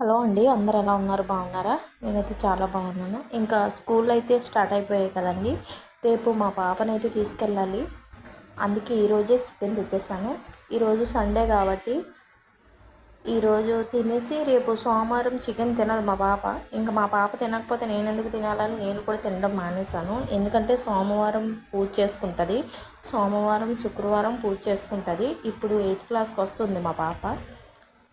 Hello అండి అందరు ఎలా ఉన్నారు? బాగున్నారా? నేనైతే చాలా బాగున్నాను. ఇంకా స్కూల్ అయితే స్టార్ట్ అయిపోయాయి కదండి. రేపు మా పాపనైతే తీసుకెళ్ళాలి. అందుకే ఈరోజే చికెన్ తెచ్చేసాను. ఈరోజు సండే కాబట్టి ఈరోజు తినేసి రేపు సోమవారం చికెన్ తినదు మా పాప. ఇంకా మా పాప తినకపోతే నేను ఎందుకు తినాలని నేను కూడా తినడం మానేశాను. ఎందుకంటే సోమవారం పూజ చేసుకుంటుంది. సోమవారం శుక్రవారం పూజ చేసుకుంటుంది. ఇప్పుడు ఎయిత్ క్లాస్కి వస్తుంది మా పాప.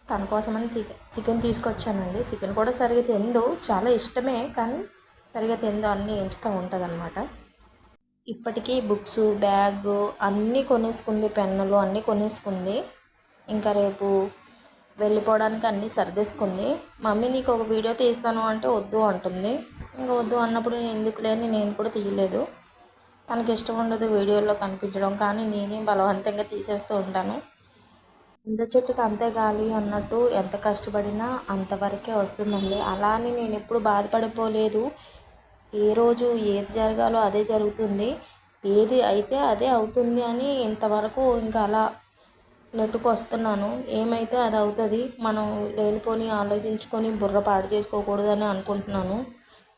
తన కోసమని చికెన్ చికెన్ తీసుకొచ్చానండి. చికెన్ కూడా సరిగా తిందు. చాలా ఇష్టమే కానీ సరిగా తిందు అన్నీ ఎంచుతూ ఉంటుంది అనమాట ఇప్పటికీ బుక్స్ బ్యాగ్ అన్నీ కొనేసుకుంది పెన్నులు అన్నీ కొనేసుకుంది. ఇంకా రేపు వెళ్ళిపోవడానికి అన్నీ సర్దేసుకుంది. మమ్మీ నీకు ఒక వీడియో తీస్తాను అంటే వద్దు అంటుంది. ఇంకా వద్దు అన్నప్పుడు నేను ఎందుకు లేని నేను కూడా తీయలేదు. తనకి ఇష్టం ఉండదు వీడియోలో కనిపించడం కానీ నేనే బలవంతంగా తీసేస్తూ ఉంటాను. ఇంత చెట్టుకి అంతే గాలి అన్నట్టు ఎంత కష్టపడినా అంతవరకే వస్తుందండి. అలా అని నేను ఎప్పుడు బాధపడిపోలేదు. ఏ రోజు ఏది జరగాలో అదే జరుగుతుంది. ఏది అయితే అదే అవుతుంది అని ఇంతవరకు ఇంకా అలా నెట్టుకు వస్తున్నాను ఏమైతే అది అవుతుంది మనం లేనిపోని ఆలోచించుకొని బుర్ర పాడు చేసుకోకూడదని అనుకుంటున్నాను.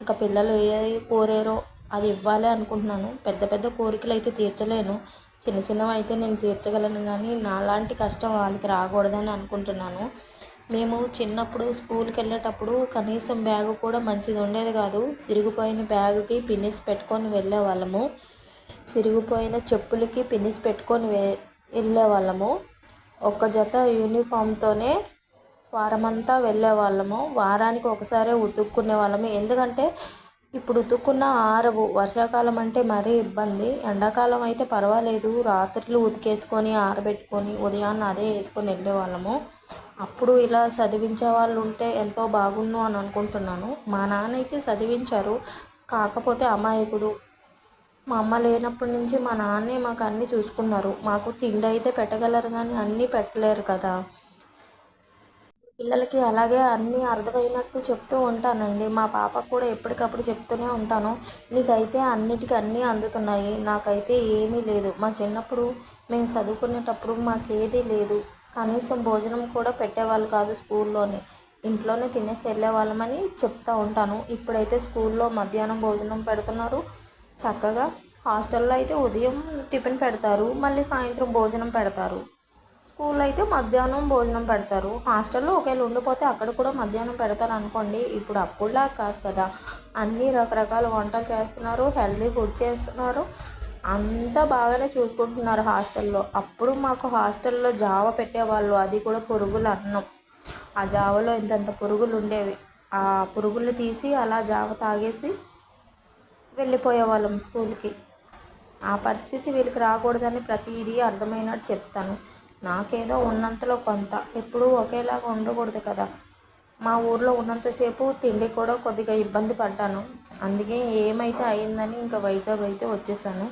ఇంకా పిల్లలు ఏ కోరారో అది ఇవ్వాలి అనుకుంటున్నాను. పెద్ద పెద్ద కోరికలు అయితే తీర్చలేను. చిన్న చిన్నవి అయితే నేను తీర్చగలను కానీ నాలాంటి కష్టం వాళ్ళకి రాకూడదని అనుకుంటున్నాను. మేము చిన్నప్పుడు స్కూల్కి వెళ్ళేటప్పుడు కనీసం బ్యాగ్ కూడా మంచిది ఉండేది కాదు. సిరిగిపోయిన బ్యాగ్కి పిన్నిస్ పెట్టుకొని వెళ్ళే వాళ్ళము సిరిగిపోయిన చెప్పులకి పిన్నిస్ పెట్టుకొని వే వెళ్ళే వాళ్ళము ఒక జత యూనిఫామ్తోనే వారమంతా వెళ్ళే వాళ్ళము వారానికి ఒకసారే ఉతుక్కునే వాళ్ళము. ఎందుకంటే ఇప్పుడు ఉతుక్కున్న ఆరవు. వర్షాకాలం అంటే మరీ ఇబ్బంది. ఎండాకాలం అయితే పర్వాలేదు. రాత్రులు ఉతికేసుకొని ఆరబెట్టుకొని ఉదయాన్నే అదే వేసుకొని వెళ్ళేవాళ్ళము. అప్పుడు ఇలా చదివించే వాళ్ళు ఉంటే ఎంతో బాగుండు అని అనుకుంటున్నాను. మా నాన్న అయితే చదివించారు. కాకపోతే అమాయకుడు. మా అమ్మ లేనప్పటి నుంచి మా నాన్నే మాకు అన్నీ చూసుకున్నారు. మాకు తిండి అయితే పెట్టగలరు కానీ అన్నీ పెట్టలేరు కదా. పిల్లలకి అలాగే అన్నీ అర్థమైనట్టు చెప్తూ ఉంటానండి. మా పాపకు కూడా ఎప్పటికప్పుడు చెప్తూనే ఉంటాను. నీకైతే అన్నిటికీ అన్నీ అందుతున్నాయి. నాకైతే ఏమీ లేదు. మా చిన్నప్పుడు మేము చదువుకునేటప్పుడు మాకేదీ లేదు. కనీసం భోజనం కూడా పెట్టేవాళ్ళు కాదు స్కూల్లోనే. ఇంట్లోనే తినేసి వెళ్ళేవాళ్ళమని చెప్తూ ఉంటాను. ఇప్పుడైతే స్కూల్లో మధ్యాహ్నం భోజనం పెడుతున్నారు. చక్కగా హాస్టల్లో అయితే ఉదయం టిఫిన్ పెడతారు. మళ్ళీ సాయంత్రం భోజనం పెడతారు. స్కూల్లో అయితే మధ్యాహ్నం భోజనం పెడతారు. హాస్టల్లో ఒకవేళ ఉండిపోతే అక్కడ కూడా మధ్యాహ్నం పెడతారు అనుకోండి ఇప్పుడు అప్పుడులా కాదు కదా. అన్ని రకరకాల వంటలు చేస్తున్నారు. హెల్తీ ఫుడ్ చేస్తున్నారు. అంతా బాగానే చూసుకుంటున్నారు హాస్టల్లో. అప్పుడు మాకు హాస్టల్లో జావ పెట్టేవాళ్ళు. అది కూడా పురుగులు అన్నం. ఆ జావలో ఇంతంత పురుగులు ఉండేవి. ఆ పురుగులు తీసి అలా జావ తాగేసి వెళ్ళిపోయేవాళ్ళం స్కూల్కి. ఆ పరిస్థితి వీళ్ళకి రాకూడదని ప్రతిదీ అర్థమైనట్టు చెప్తాను. నాకేదో ఉన్నంతలో కొంత. ఎప్పుడూ ఒకేలాగా ఉండకూడదు కదా. మా ఊర్లో ఉన్నంతసేపు తిండి కూడా కొద్దిగా ఇబ్బంది పడ్డాను. అందుకే ఏమైతే అయిందని ఇంకా వైజాగ్ అయితే వచ్చేసాను.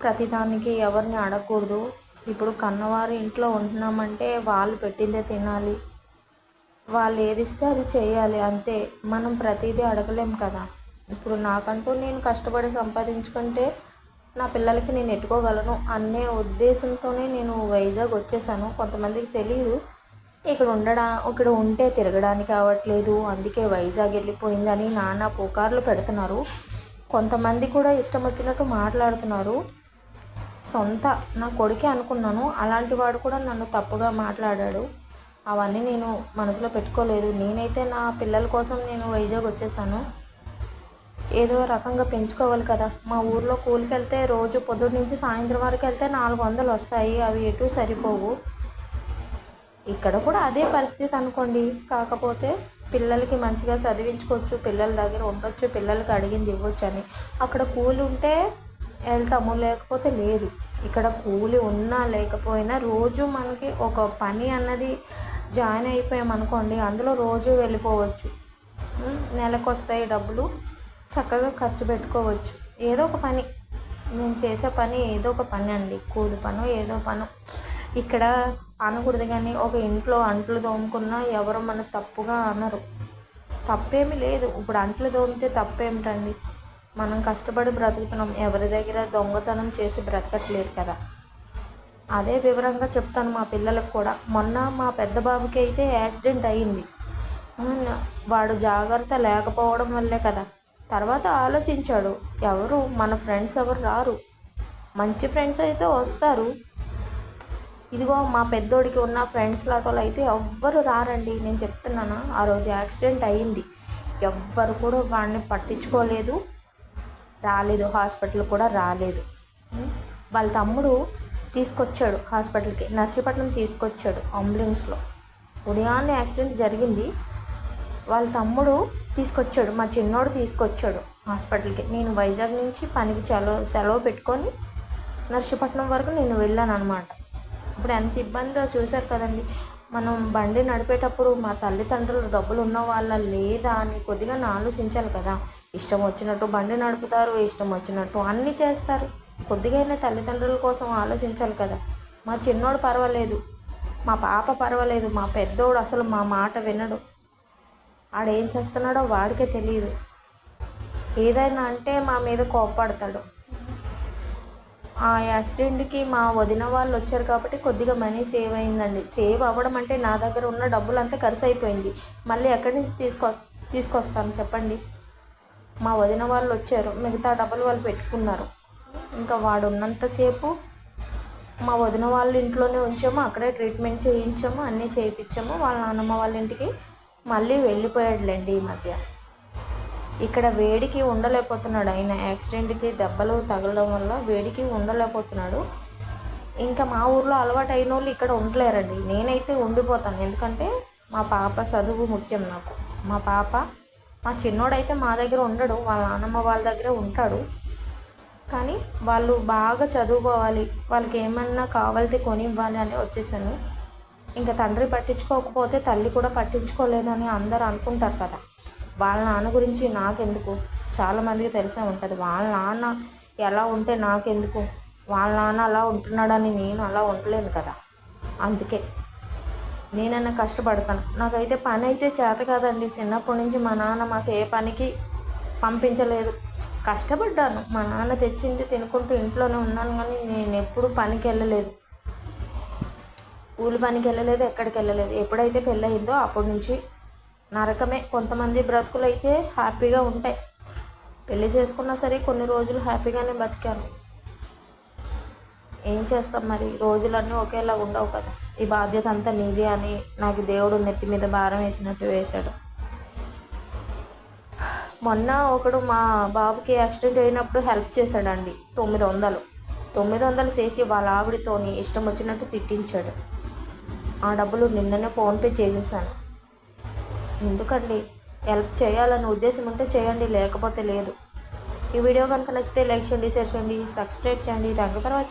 ప్రతిదానికి ఎవరిని అడగకూడదు. ఇప్పుడు కన్నవారి ఇంట్లో ఉంటున్నామంటే వాళ్ళు పెట్టిందే తినాలి. వాళ్ళు ఏది ఇస్తే అది చేయాలి అంతే. మనం ప్రతిదీ అడగలేం కదా. ఇప్పుడు నాకంటూ నేను కష్టపడి సంపాదించుకుంటే నా పిల్లలకి నేను ఎట్టుకోగలను అనే ఉద్దేశంతోనే నేను వైజాగ్ వచ్చేసాను. కొంతమందికి తెలియదు ఇక్కడ ఉండడా ఇక్కడ ఉంటే తిరగడానికి అవ్వట్లేదు అందుకే వైజాగ్ వెళ్ళిపోయిందని నానా పుకార్లు పెడుతున్నారు. కొంతమంది కూడా ఇష్టం వచ్చినట్టు మాట్లాడుతున్నారు. సొంత నా కొడుకే అనుకున్నాను. అలాంటి వాడు కూడా నన్ను తప్పుగా మాట్లాడాడు. అవన్నీ నేను మనసులో పెట్టుకోలేదు. నేనైతే నా పిల్లల కోసం నేను వైజాగ్ వచ్చేసాను. ఏదో రకంగా పెంచుకోవాలి కదా. మా ఊర్లో కూలికి వెళ్తే రోజు పొద్దున్న నుంచి సాయంత్రం వరకు వెళ్తే నాలుగు వందలు వస్తాయి. అవి ఎటు సరిపోవు. ఇక్కడ కూడా అదే పరిస్థితి అనుకోండి. కాకపోతే పిల్లలకి మంచిగా చదివించుకోవచ్చు. పిల్లల దగ్గర ఉండొచ్చు. పిల్లలకి అడిగింది ఇవ్వచ్చు అని. అక్కడ కూలి ఉంటే వెళ్తాము. లేకపోతే లేదు. ఇక్కడ కూలి ఉన్నా లేకపోయినా రోజు మనకి ఒక పని అన్నది జాయిన్ అయిపోయామనుకోండి. అందులో రోజు వెళ్ళిపోవచ్చు. నెలకు వస్తాయి డబ్బులు. చక్కగా ఖర్చు పెట్టుకోవచ్చు. ఏదో ఒక పని. నేను చేసే పని ఏదో ఒక పని అండి. కూలి పను ఏదో పను. ఇక్కడ అనకూడదు కానీ ఒక ఇంట్లో అంట్లు తోముకున్నా ఎవరు మన తప్పుగా అనరు. తప్పేమీ లేదు. ఇప్పుడు అంట్లు తోమితే తప్పేమిటండి? మనం కష్టపడి బ్రతుకుతున్నాం. ఎవరి దగ్గర దొంగతనం చేసి బ్రతకట్లేదు కదా? అదే వివరంగా చెప్తాను మా పిల్లలకు కూడా. మొన్న మా పెద్ద బాబుకి అయితే యాక్సిడెంట్ అయింది. వాడు జాగ్రత్త లేకపోవడం వల్లే కదా. తర్వాత ఆలోచించాడు. ఎవరు? మన ఫ్రెండ్స్ ఎవరు రారు. మంచి ఫ్రెండ్స్ అయితే వస్తారు. ఇదిగో మా పెద్దోడికి ఉన్న ఫ్రెండ్స్ లాటోలు అయితే ఎవ్వరు రారండి. నేను చెప్తున్నాను? ఆ రోజు యాక్సిడెంట్ అయ్యింది. ఎవ్వరు కూడా వాడిని పట్టించుకోలేదు. రాలేదు. హాస్పిటల్ కూడా రాలేదు. వాళ్ళ తమ్ముడు తీసుకొచ్చాడు హాస్పిటల్కి. నర్సీపట్నం తీసుకొచ్చాడు అంబులెన్స్లో. ఉదయాన్నే యాక్సిడెంట్ జరిగింది. వాళ్ళ తమ్ముడు తీసుకొచ్చాడు మా చిన్నోడు తీసుకొచ్చాడు హాస్పిటల్కి. నేను వైజాగ్ నుంచి పనికి సెలవు సెలవు పెట్టుకొని నర్సీపట్నం వరకు నేను వెళ్ళాను అనమాట ఇప్పుడు ఎంత ఇబ్బందో చూశారు కదండి. మనం బండి నడిపేటప్పుడు మా తల్లిదండ్రులు డబ్బులు ఉన్న వాళ్ళ లేదా అని కొద్దిగా ఆలోచించాలి కదా. ఇష్టం వచ్చినట్టు బండి నడుపుతారు ఇష్టం వచ్చినట్టు అన్నీ చేస్తారు. కొద్దిగా తల్లిదండ్రుల కోసం ఆలోచించాలి కదా. మా చిన్నోడు పర్వాలేదు మా పాప పర్వాలేదు మా పెద్దోడు అసలు మా మాట వినడు. ఆడేం చేస్తున్నాడో వాడికే తెలియదు ఏదైనా అంటే మా మీద కోప్పడతాడు. ఆ యాక్సిడెంట్కి మా వదిన వాళ్ళు వచ్చారు కాబట్టి కొద్దిగా మనీ సేవ్ అయిందండి. సేవ్ అవ్వడం అంటే నా దగ్గర ఉన్న డబ్బులు అంతా ఖర్చు అయిపోయింది. మళ్ళీ ఎక్కడి నుంచి తీసుకో తీసుకొస్తాను చెప్పండి? మా వదిన వాళ్ళు వచ్చారు. మిగతా డబ్బులు వాళ్ళు పెట్టుకున్నారు. ఇంకా వాడు ఉన్నంతసేపు మా వదిన వాళ్ళ ఇంట్లోనే ఉంచాము. అక్కడే ట్రీట్మెంట్ చేయించాము. అన్నీ చేయించాము వాళ్ళ నాన్నమ్మ వాళ్ళ ఇంటికి మళ్ళీ వెళ్ళిపోయాడులేండి ఈ మధ్య. ఇక్కడ వేడికి ఉండలేకపోతున్నాడు ఆయన. యాక్సిడెంట్కి దెబ్బలు తగలడం వల్ల వేడికి ఉండలేకపోతున్నాడు. ఇంకా మా ఊర్లో అలవాటు అయిన వాళ్ళు ఇక్కడ ఉండలేరండి. నేనైతే ఉండిపోతాను. ఎందుకంటే మా పాప చదువు ముఖ్యం నాకు. మా పాప మా చిన్నోడైతే మా దగ్గర ఉండడు. వాళ్ళ నాన్నమ్మ వాళ్ళ దగ్గరే ఉంటాడు. కానీ వాళ్ళు బాగా చదువుకోవాలి. వాళ్ళకి ఏమన్నా కావాలితే కొని ఇవ్వాలి అని వచ్చేసాను. ఇంకా తండ్రి పట్టించుకోకపోతే తల్లి కూడా పట్టించుకోలేదని అందరూ అనుకుంటారు కదా. వాళ్ళ నాన్న గురించి నాకెందుకు? చాలామందికి తెలిసే ఉంటుంది. వాళ్ళ నాన్న ఎలా ఉంటే నాకెందుకు? వాళ్ళ నాన్న అలా ఉంటున్నాడని నేను అలా ఉండలేను కదా. అందుకే నేనన్నా కష్టపడతాను. నాకైతే పని అయితే చేత కాదండి. చిన్నప్పటి నుంచి మా నాన్న మాకు ఏ పనికి పంపించలేదు. కష్టపడ్డాను. మా నాన్న తెచ్చింది తినుకుంటూ ఇంట్లోనే ఉన్నాను కానీ నేను ఎప్పుడు పనికి వెళ్ళలేదు కూలి పనికి వెళ్ళలేదు ఎక్కడికి వెళ్ళలేదు. ఎప్పుడైతే పెళ్ళయిందో అప్పటి నుంచి నరకమే. కొంతమంది బ్రతుకులు అయితే హ్యాపీగా ఉంటాయి. పెళ్ళి చేసుకున్నా సరే కొన్ని రోజులు హ్యాపీగానే బతికాను ఏం చేస్తాం మరి? రోజులన్నీ ఒకేలా ఉండవు కదా. ఈ బాధ్యత అంతా నీదే అని నాకు దేవుడు నెత్తి మీద భారం వేసినట్టు వేశాడు. మొన్న ఒకడు మా బాబుకి యాక్సిడెంట్ అయినప్పుడు హెల్ప్ చేశాడండి. తొమ్మిది వందలు. తొమ్మిది వందలు చేసి వాళ్ళ ఆవిడతోని ఇష్టం వచ్చినట్టు తిట్టించాడు. ఆ డబ్బులు నిన్ననే ఫోన్పే చేసేసాను. ఎందుకండి? హెల్ప్ చేయాలని ఉద్దేశం ఉంటే చేయండి లేకపోతే లేదు. ఈ వీడియో కనుక నచ్చితే లైక్ చేయండి షేర్ చేయండి సబ్స్క్రైబ్ చేయండి. Thank you for watching.